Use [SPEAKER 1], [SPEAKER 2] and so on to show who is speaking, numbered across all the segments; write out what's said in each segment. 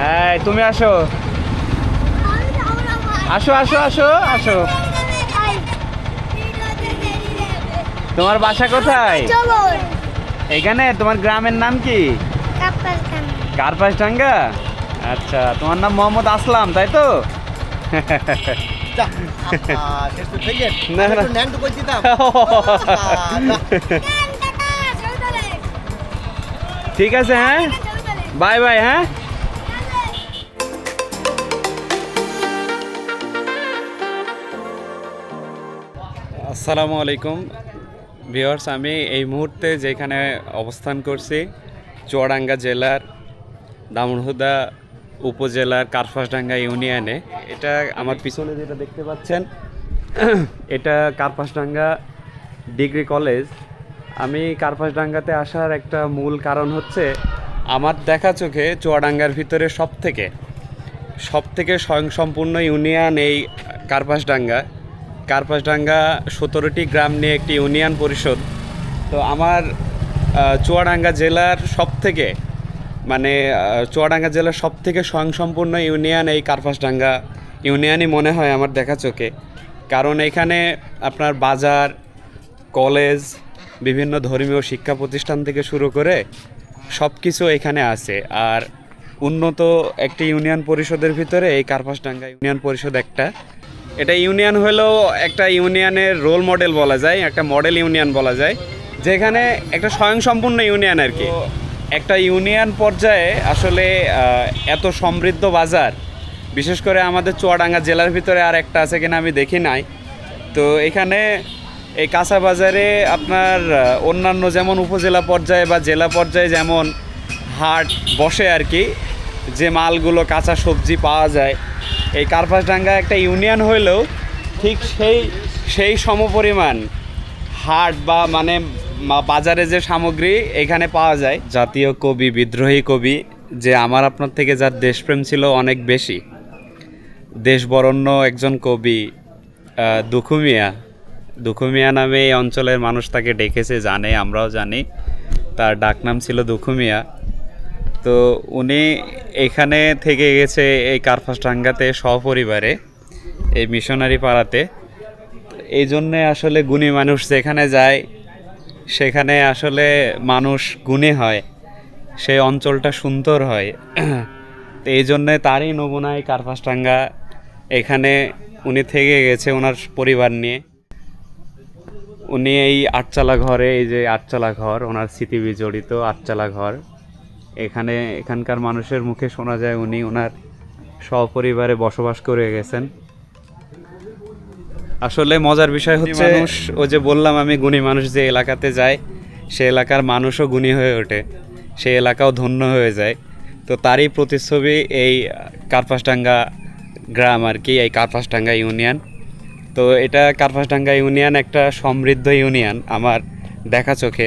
[SPEAKER 1] এই তুমি আসো। আসো আসো আসো আসো। তোমার বাসা কোথায়? এখানে? তোমার গ্রামের নাম কি? কার্পাস ডাঙ্গা আচ্ছা তোমার নাম মোহাম্মদ আসলাম তাই তো। ঠিক আছে হ্যাঁ? বাই বাই হ্যাঁ? আসসালামু আলাইকুম। ভিওর্স আমি এই মুহূর্তে যেখানে অবস্থান করছি, চুয়াডাঙ্গা জেলার দামনহুদা উপজেলার কার্পাসডাঙ্গা ইউনিয়নে। এটা আমার পিছনে যেটা দেখতে পাচ্ছেন, এটা কার্পাসডাঙ্গা ডিগ্রি কলেজ। আমি কার্পাসডাঙ্গাতে আসার একটা মূল কারণ হচ্ছে, আমার দেখা চোখে চুয়াডাঙ্গার ভিতরে সব থেকে সব থেকে স্বয়ংসম্পূর্ণ ইউনিয়ন এই কার্পাসডাঙ্গা। কার্পাসডাঙ্গা সতেরোটি গ্রাম নিয়ে একটি ইউনিয়ন পরিষদ। তো আমার চুয়াডাঙ্গা জেলার সব থেকে মানে চুয়াডাঙ্গা জেলার সব থেকে স্বয়ংসম্পূর্ণ ইউনিয়ন এই কার্পাসডাঙ্গা ইউনিয়নই মনে হয় আমার দেখা চোখে। কারণ এখানে আপনার বাজার, কলেজ, বিভিন্ন ধর্মীয় শিক্ষা প্রতিষ্ঠান থেকে শুরু করে সব কিছু এখানে আছে। আর উন্নত একটি ইউনিয়ন পরিষদের ভিতরে এই কার্পাসডাঙ্গা ইউনিয়ন পরিষদ একটা। এটা ইউনিয়ন হলেও একটা ইউনিয়নের রোল মডেল বলা যায় একটা মডেল ইউনিয়ন বলা যায় যেখানে একটা স্বয়ংসম্পূর্ণ ইউনিয়ন আর কি। একটা ইউনিয়ন পর্যায়ে আসলে এত সমৃদ্ধ বাজার বিশেষ করে আমাদের চুয়াডাঙ্গা জেলার ভিতরে আর একটা আছে কিনা আমি দেখি নাই। তো এখানে এই কাঁচা বাজারে আপনার অন্যান্য যেমন উপজেলা পর্যায়ে বা জেলা পর্যায়ে যেমন হাট বসে আর কি যে মালগুলো কাঁচা সবজি পাওয়া যায় এই কার্পাসডাঙ্গা একটা ইউনিয়ন হইলেও ঠিক সেই সেই সমপরিমাণ হাট বা মানে বাজারে যে সামগ্রী এখানে পাওয়া যায়। জাতীয় কবি, বিদ্রোহী কবি, যে আমার আপনার থেকে যার দেশপ্রেম ছিল অনেক বেশি। দেশবরণ্য একজন কবি দুখুমিয়া। দুখু মিয়া দুখু মিয়া নামে এই অঞ্চলের মানুষ তাকে ডেকেছে, জানে, আমরাও জানি। তার ডাকনাম ছিল দুখু মিয়া তো উনি এখানে থেকে গেছে এই কার্পাসডাঙ্গাতে সপরিবারে, এই মিশনারি পাড়াতে। এই জন্যে আসলে গুণী মানুষ যেখানে যায়, সেখানে আসলে মানুষ গুণে হয় সেই অঞ্চলটা সুন্দর হয়। তো এই জন্যে তারই নমুনায় কার্পাসডাঙ্গা এখানে উনি থেকে গেছে ওনার পরিবার নিয়ে। উনি এই আটচালা ঘরে, এই যে আটচালা ঘর, ওনার স্মৃতি বিজড়িত আটচালা ঘর। এখানে এখানকার মানুষের মুখে শোনা যায় উনি ওনার সপরিবারে বসবাস করে গেছেন। আসলে মজার বিষয় হচ্ছে মানুষ। ও যে বললাম আমি গুণী মানুষ যে এলাকাতে যায় সে এলাকার মানুষও গুণী হয়ে ওঠে সে এলাকাও ধন্য হয়ে যায়। তো তারই প্রতিচ্ছবি এই কার্পাসডাঙ্গা গ্রাম আর কি এই কার্পাসডাঙ্গা ইউনিয়ন। তো এটা কার্পাসডাঙ্গা ইউনিয়ন একটা সমৃদ্ধ ইউনিয়ন আমার দেখা চোখে।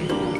[SPEAKER 1] you.